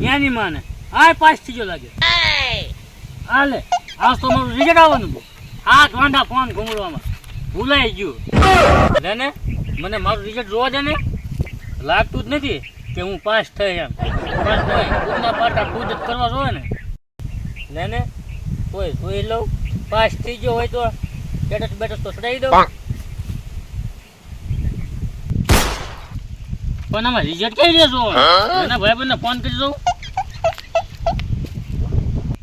ત્યાંની માને. આ પાસ થઈ લાગે. હાલે, આજ તો મારું રિઝલ્ટ આવવાનું હાથ વાંધા ફોન ઘૂમડવામાં ભૂલાઈ ગયું. ને, મને મારું રિઝલ્ટ જોવા દે ને. લાગતું જ નથી કે હું પાસ થઈ એમ. પાસ ખુદના પાટા ખુદ જ કરવા જોઈએ ને. ને કોઈ જોઈ લઉં. પાસ થઈ ગયો હોય તો સ્ટેટસ બેટસ તો ચડાવી દઉં. પણ આમાં રિઝલ્ટ કઈ દેજો એના ભાઈબંધને ફોન કરી દઉં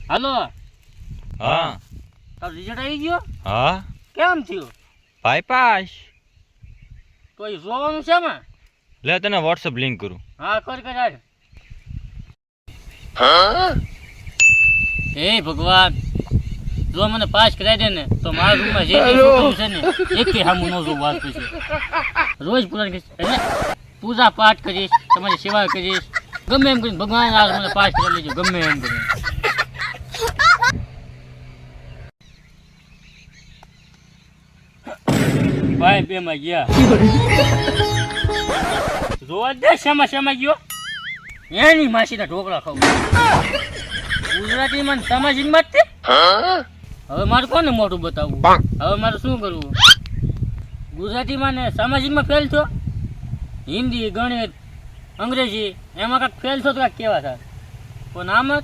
હાલો. હા. તારું રિઝલ્ટ આવી ગયો? હા. કેમ થયું? બાયપાસ તો એ જોવાનું છે માં લે તને વોટ્સઅપ લિંક કરું. હા કર કર હાલ. હે? ભગવાન જો મને પાસ કરાવી દે ને તો મારા રૂમમાં જે છે ને એક હામું ન જોવું વાત પછી રોજ પૂરા પૂજા પાઠ કરીશ તમારી સેવા કરીશ ગમે એમ કરીને ભગવાન આ મને પાસ કરી લેજો ગમે એમ કરીને ભાઈ બે માં ગયા જોવા દે શેમાં શેમાં ગયો એની માસીના ઢોકળા ખાવું ગુજરાતીમાં ને સામાજિકમાં જ તે હવે મારે કોને મોઢું બતાવવું? હવે મારે શું કરવું? ગુજરાતીમાં ને સામાજિકમાં ફેલ છો હિન્દી ગણિત અંગ્રેજી એમાં કાંઈક ફેલ છો તો કાંઈક કેવા થાય? પણ આમાં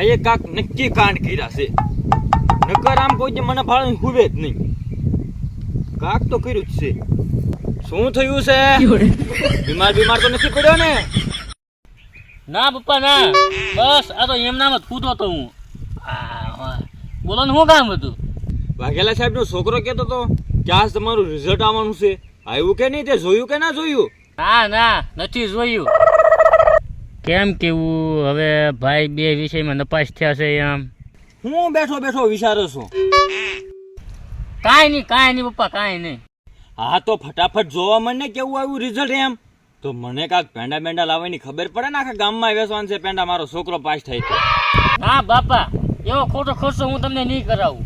ભાઈએ કાંક નક્કી કાંડ કર્યા છે. નકર આમ કોઈ મને ફાળે હુવે જ નહીં. કાક તો કર્યું જ છે. શું થયું છે? બીમાર બીમાર તો નથી પડ્યો ને? ના પપ્પા ના. બસ આ તો એમનામ જ ફૂટો તો હા. બોલો ને શું કામ હતું? વાઘેલા સાહેબ નો છોકરો કેતો તો કે આજ તમારું રિઝલ્ટ આવવાનું છે? આવ્યું કે નહીં તે? જોયું કે ના જોયું? ના ના નથી જોયું. કેમ કેવું હવે ભાઈ બે વિષયમાં નપાસ થયા છે એમ. હું બેઠો બેઠો વિચારો છું. કાંઈ નહીં કાંઈ નહીં પપ્પા કાંઈ નહીં. હા તો ફટાફટ જોવા મને કેવું આવ્યું રિઝલ્ટ એમ. તો મને કાંક પેંડા બેંડા લાવવાની ખબર પડે ને આખા ગામમાં વેચવાનું છે પેંડા મારો છોકરો પાસ થાય તો. ના બાપા એવો ખોટો ખર્ચો હું તમને નહીં કરાવું.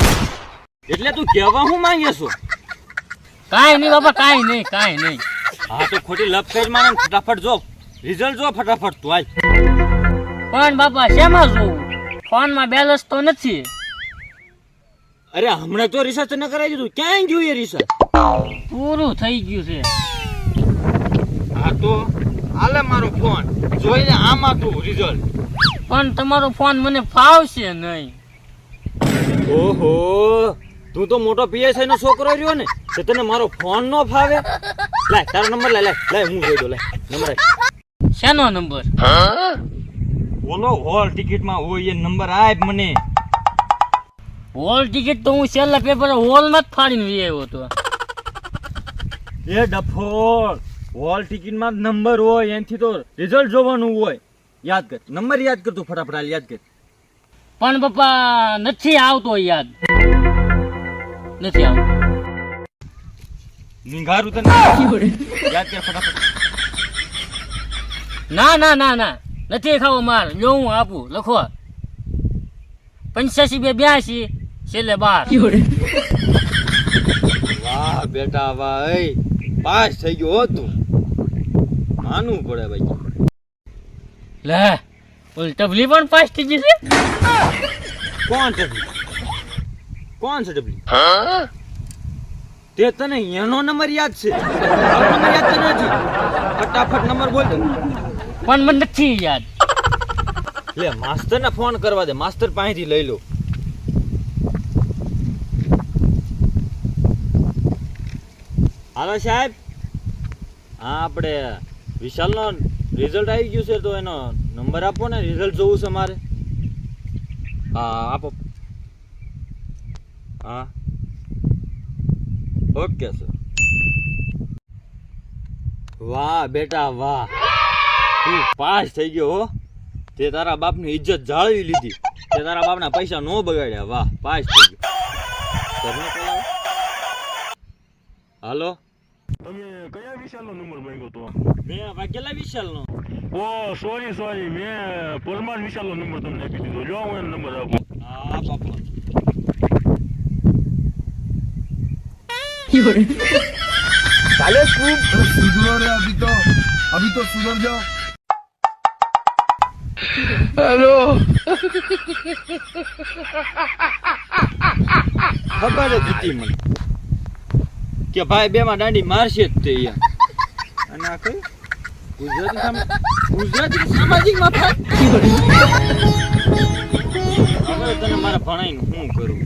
એટલે તું કહેવા હું માંગે છું? કાંઈ નહીં બાપા કાંઈ નહીં કાંઈ નહીં. હા તો ખોટી લપસેજમાં માને ફટાફટ જો. રિઝલ્ટ જો ફટાફટ તું આય. પણ બાપા શેમાં જોવું? ફોનમાં બેલેન્સ તો નથી. અરે હમણાં તો રિસર્ચ ન કરાવી દીધું. ક્યાં ગયું એ રિસર્ચ પૂરું થઈ ગયું છે. આ તો હાલે મારો ફોન જોઈને આમાં તું રિઝલ્ટ પણ તમારો ફોન મને ફાવશે નહીં. ઓહો તું તો મોટો પીએસઆઈ નો છોકરો રહ્યો ને તો તને મારો ફોન નો ફાવે. લાય તારો નંબર લાય લાય લાય હું જોઈ દો લાય નંબર. શેનો નંબર? બોલો હોલ ટિકિટમાં હોય એ નંબર આપ મને. હોલ ટિકિટ તો હું છેલ્લા પેપર હોલમાં જ ફાડીને લઈ આવ્યો હતો. એ ડફોળ હોલ ટિકિટમાં નંબર હોય એનાથી તો રિઝલ્ટ જોવાનું હોય. યાદ કર નંબર યાદ કર તું ફટાફટ હાલ યાદ કર. પણ પપ્પા નથી આવતો યાદ. નથી આવતો. નિંગારું તને. યાદ કર ફટાફટ. ના ના ના ના. નથી ખાવો માર. જો હું આપું. લખો. પંચ્યાસી બે બ્યાસી. છેલ્લે બાર. વાહ બેટા ભાઈ પાસ થઈ ગયો હો તું. માનવું પડે ભાઈ. લે ઓલ ટબલી પણ પાસ થઈ ગઈ છે? કોણ છે કોણ છે ડબલી? તે તને એનો નંબર યાદ છે? નંબર યાદ તો નથી. ફટાફટ નંબર બોલ દે પણ મને નથી યાદ. લે માસ્ટર ને ફોન કરવા દે. માસ્ટર પાસેથી લઈ લો. હાલો, સાહેબ. હા, આપણે વિશાલનો રિઝલ્ટ આવી ગયું છે, તો એનો નંબર આપો ને. રિઝલ્ટ જોવું છે મારે. હા, આપો. હા. ઓકે સર વાહ, બેટા, વાહ. તું પાસ થઈ ગયો હો તે તારા બાપની ઇજ્જત જાળવી લીધી તે તારા બાપના પૈસા નો બગાડ્યા વાહ પાસ થઈ ગયો ઘરનો call આવે? હાલો તમે કયા વિશાલનો નંબર માંગ્યો તો મેં વાઘેલા વિશાલનો ઓ સોરી સોરી મેં પરમાર વિશાલનો નંબર તમને આપી દીધો જો હું એનો નંબર આપું હા બાપા ચાલે ખૂબ सुधरो रे अभी तो अभी तो सुधर जाओ ખબર જ હતી મને. કે ભાઈ બે માં દાંડી મારશે જ તે યાર અને આ કઈ? ગુજરાતી સામ- ગુજરાતી સામાજિકમાં ફાટ હવે તને મારા ભણાઈનું શું કરું?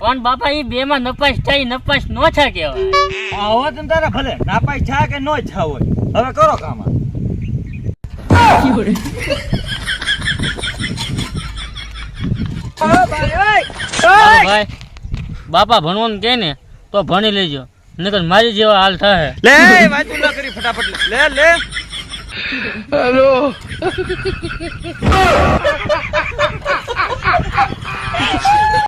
પણ બાપા એ બે માં નપાસ થાય નપાસ નો છા કેવાય આ હોત તારા ભલે. નાપાઈ છા કે નો છા હોય. હવે કરો કામ બાપા ભણવાનું કે ને તો ભણી લેજો. નકર મારી જેવો હાલ થાય લે કરી ફટાફટ. લે લે. હેલો.